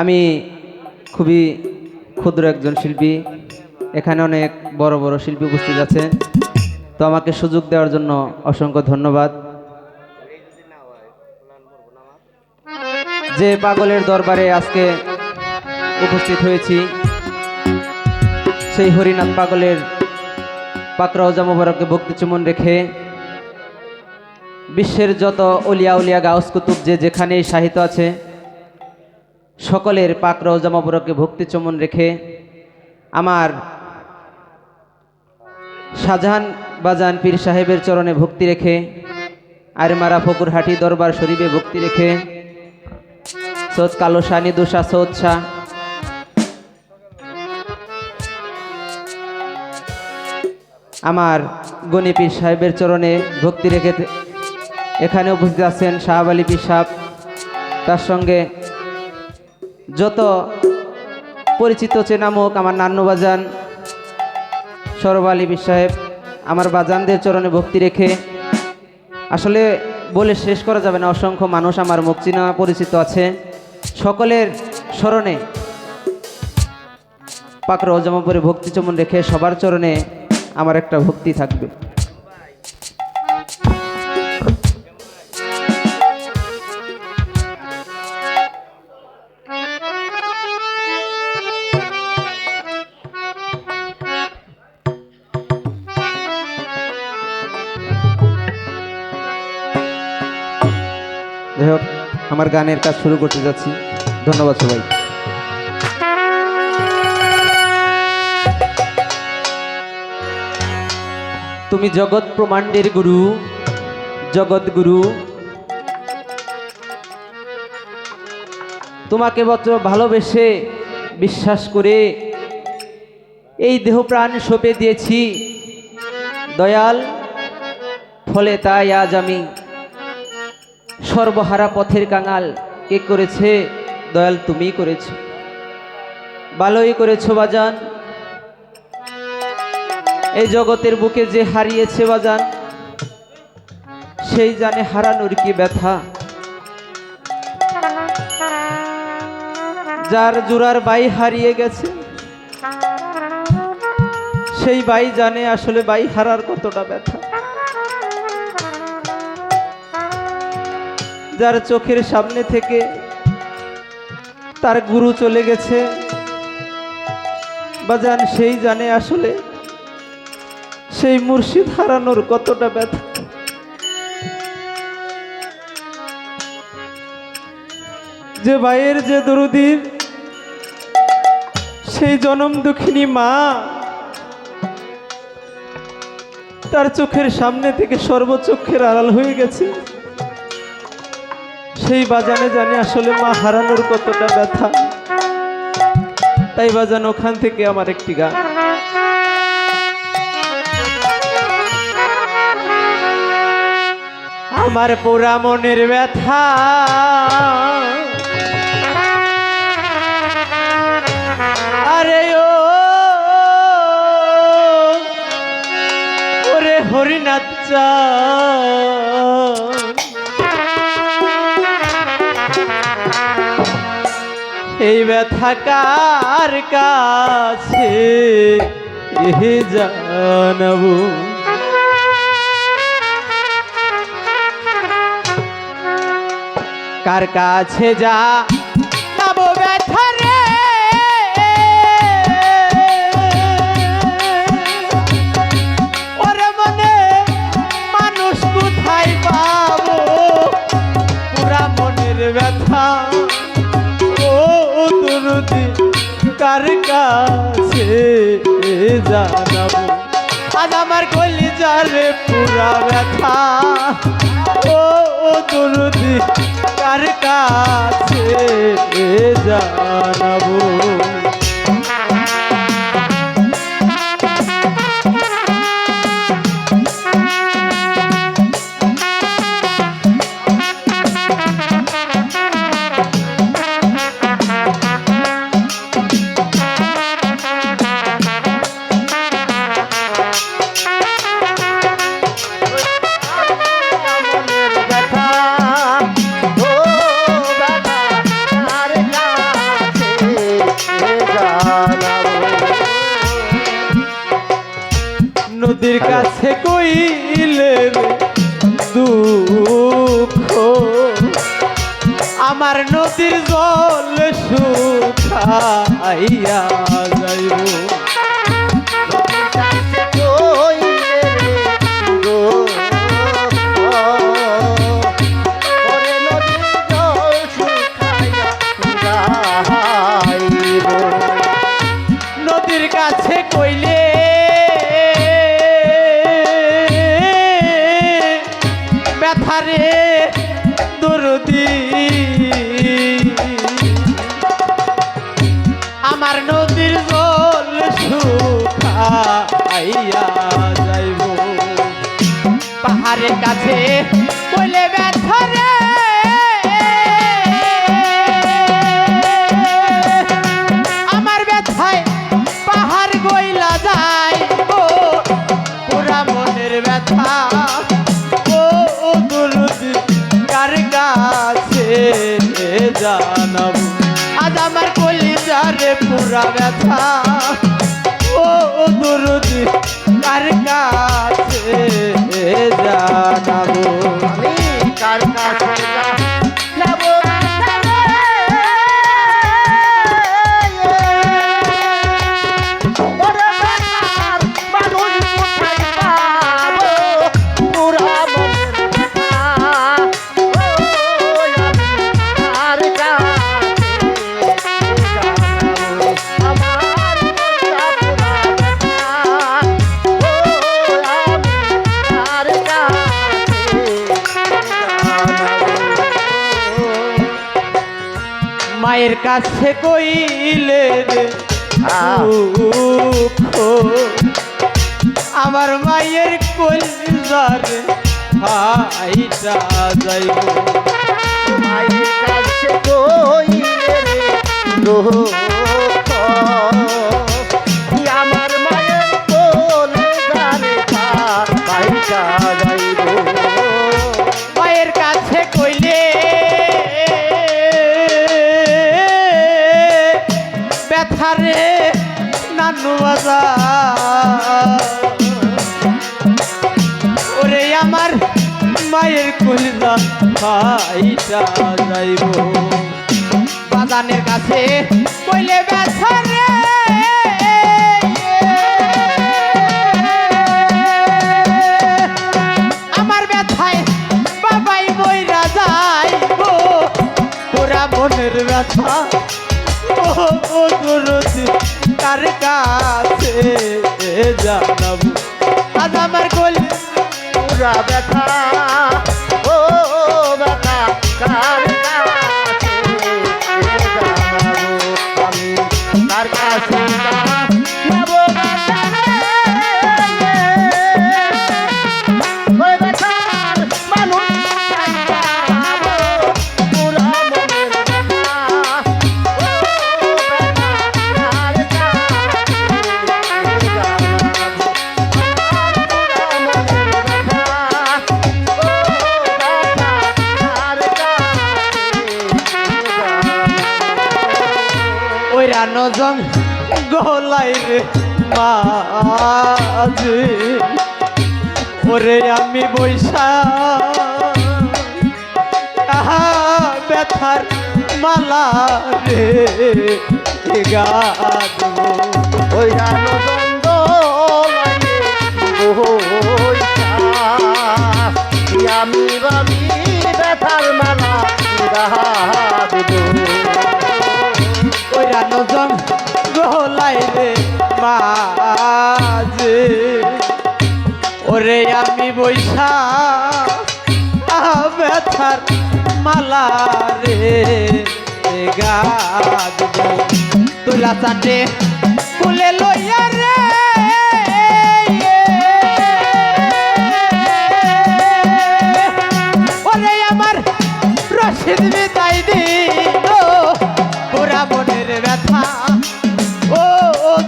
আমি খুবই ক্ষুদ্র একজন শিল্পী। এখানে অনেক বড় বড় শিল্পী উপস্থিত আছে। তো আমাকে সুযোগ দেওয়ার জন্য অসংখ্য ধন্যবাদ। যে পাগলের দরবারে আজকে উপস্থিত হয়েছি, সেই হরিনাথ পাগলের পাকরাউজা মোবারককে ভক্তি চুমন রেখে বিশ্বের যত অলিয়া উলিয়া গাউস কুতুব যে যেখানেই সাহিত্য আছে সকলের পাক রওজা মোবারককে ভক্তি চমন রেখে আমার শাহজাহান বাজান পীর সাহেবের চরণে ভক্তি রেখে, আরমারা ফকুরহাটি দরবার শরীফে ভক্তি রেখে সৌদ কালো শাহ নিদুষা সৌদ শাহ। আমার গণি পীর সাহেবের চরণে ভক্তি রেখে এখানে উপস্থিত আছেন শাহাব আলী পীর সাহেব। তার সঙ্গে যত পরিচিত চেনামুখ আমার নান্নু বাজান, সরব আলী পীর সাহেব, আমার বাজানদের চরণে ভক্তি রেখে, আসলে বলে শেষ করা যাবে না, অসংখ্য মানুষ আমার মুখ চিনা পরিচিত আছে। সকলের স্মরণে পাকর জমাপুরে ভক্তি চমন রেখে সবার চরণে আমার একটা ভক্তি থাকবে। যাই হোক আমার গানের কাজ শুরু করতে যাচ্ছি। ধন্যবাদ সবাই। তুমি জগৎ প্রমাণ্ডের গুরু, জগৎ গুরু। তোমাকে বত্র ভালোবেসে বিশ্বাস করে এই দেহ প্রাণ সঁপে দিয়েছি। দয়াল, ফলে তাই আজ আমি সর্বহারা পথের কাঙাল। কে করেছে? দয়াল তুমি করেছ। ভালোই করেছ বাজান। এই জগতের বুকে যে হারিয়েছে বাজান, সেই জানে হারানোর কি ব্যথা। যার জোড়ার বাই হারিয়ে গেছে, সেই বাই জানে আসলে বাই হারার কতটা ব্যথা। যার চোখের সামনে থেকে তার গুরু চলে গেছে। বাজান সেই জানে আসলে সেই মুর্শিদ হারানোর কতটা ব্যথা। যে ভাইয়ের যে দরুদির সেই জনম দুঃখিনী মা তার চোখের সামনে থেকে সর্বচক্ষের আড়াল হয়ে গেছে। সেই বাজানে জানি আসলে মা হারানোর কতটা ব্যথা। তাই বাজান, ওখান থেকে আমার একটি গান। আমার পোড়া মনের ব্যথা। আরে ও, ওরে হরিনাথ চাঁদ। এই ব্যথা কার কাছে? জানাব। কার কাছে যা কাছে জানাব। আজ আমার কলি জালে পুরা ব্যথা। ও দুরুদি কার কাছে জানাব? দুঃখ। আমার নদীর জল শুকাইয়া যাইব। পুরা ব্যথা। ও দুরুদি কার কাছে জানাব? কার কাছে মায়ের কাছে কইলে আমার মায়ের কলজারে হাইটা যাইব। আমার মায়ের কোলে জানে ব্যথারে নানু বাজার। ওরে আমার মায়ের কলিজা ভাইটা যাইব। বাজানের কাছে কইলে ব্যথারে আমার ব্যথায় বাবাই বইরা গো পুরা মনের ব্যথা দরদি কার কাছে ব্যথা ও ব্যথা কার জং গলাই রে মাঝে। ওরে আমি বৈশা ব্যথার মালা রে গাদবো ওই আমি ভাবি ব্যথার মালা মালা রে তুলা চাটে কুলে লইয়া রে ওরে আমার রশিদ বিদায় দিল, পুরা মনের ব্যথা। ও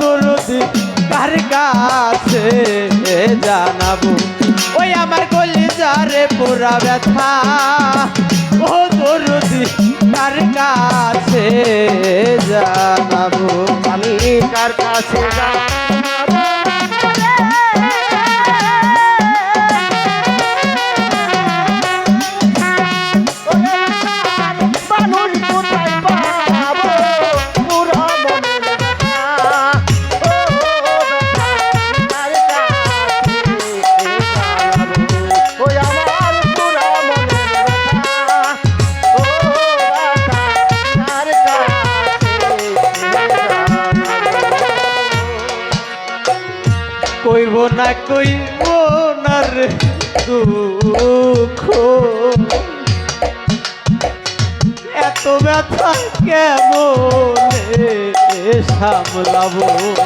দরদি, কার কাছে জানাব? ওই আমার কলিজারে পুরা ব্যথা। দরদি কার কাছে জানাব আমি কার কাছে যাব। সামলাবো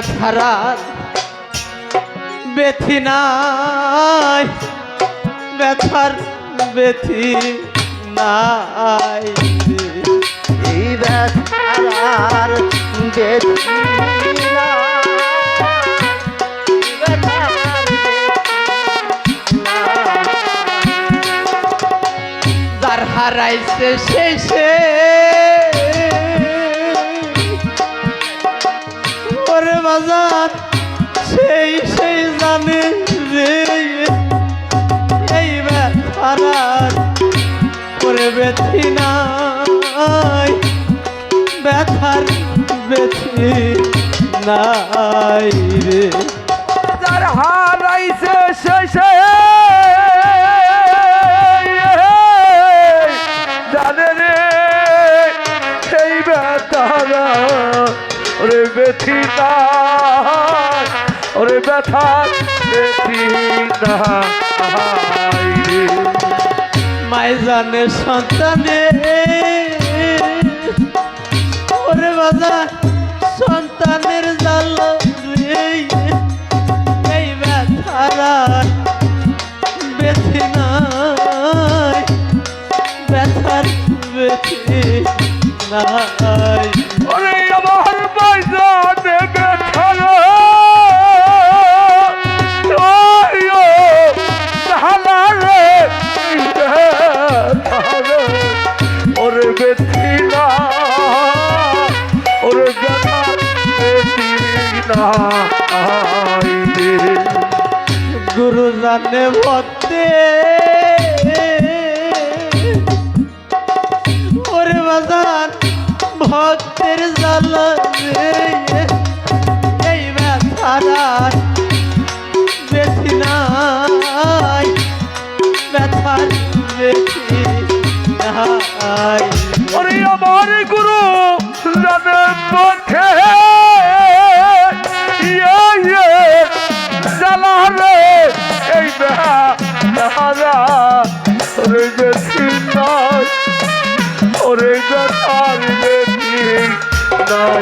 এই বেথি নাই ব্যথার বেথি নাই এই ব্যথার যার হারাইছে শেষে বাজার সেই সেই জানে রে। এই ব্যথার ওরে বেথি নাই, ব্যথার বেথি নাই রে। যার হারাইছে রে, সেই না ওরে ব্যথা মায় জানে সন্তানে। ওরে বাজার সন্তানের জাল এই ব্যথারা বেথি নাই ব্যথার বেথি নাই। জানে ভক্তে ওরে বাজান ভক্তের জাল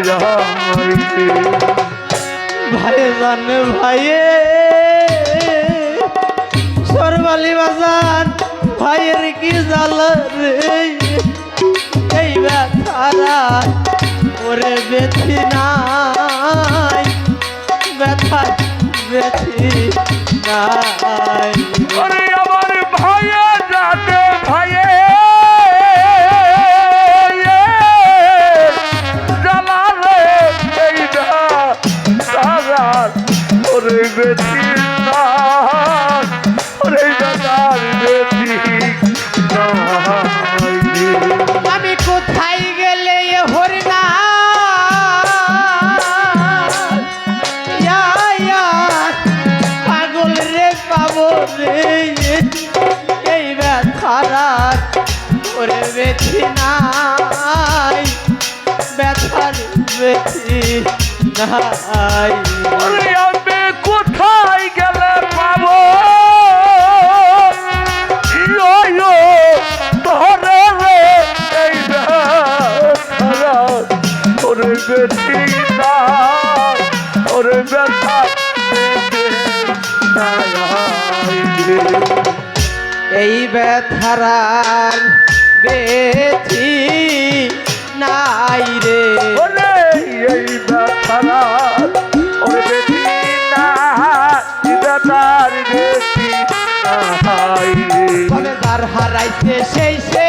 নয় ভাই জানে ভাইয়ে, সরবালি বাজান ভাইয়ের কি জাল রে? এই ব্যথারা ওরে বেথি নাই ব্যথা বেথি নাই। আমি কোথায় গেলে হরি না পাগল রে পাবো এই ব্যথারাত ওরে বেছি নাই, ব্যথার বেছি নাই। ওরে ওরে ব্যথা এই ব্যথারার বেথি নাই রে। ওরে এই ব্যথারা ওরে বেশি না ব্যথার বেশি নাই। তবে যার হারাইছে সেই সে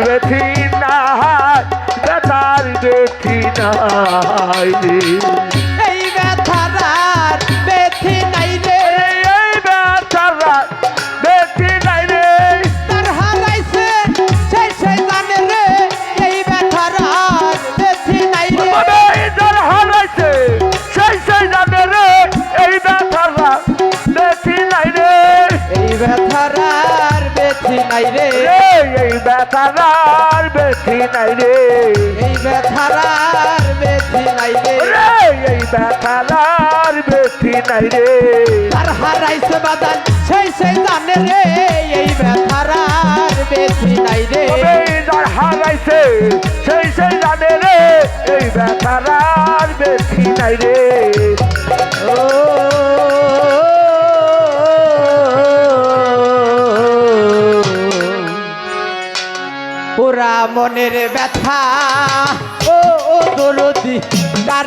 ওরে বেশি না ব্যথার বেশি নাই। এই ব্যথারার বেথি নাই রে। এই ব্যথারা বেশি নাই রে। তার হারাইছে সেই সেই জানে রে এই ব্যথারার বেথি নাই রে। তবে যার হারাইছে সেই সেই জানে রে এই ব্যথারা বেশি নাই রে। এই ব্যথারার বেথি নাই রে ব্যথার বেশি নাই রে। এই নাই রে। এই ব্যথার বেশি নাই রে। তার হারাইছে বাদান সেই সেই জানে রে এই ব্যথারার বেথি নাই রে। হারাইছে সেই সেই জানে রে এই ব্যথার বেশি নাই রে। ও ওরা মনের ব্যথা। ও ও দোলতি কার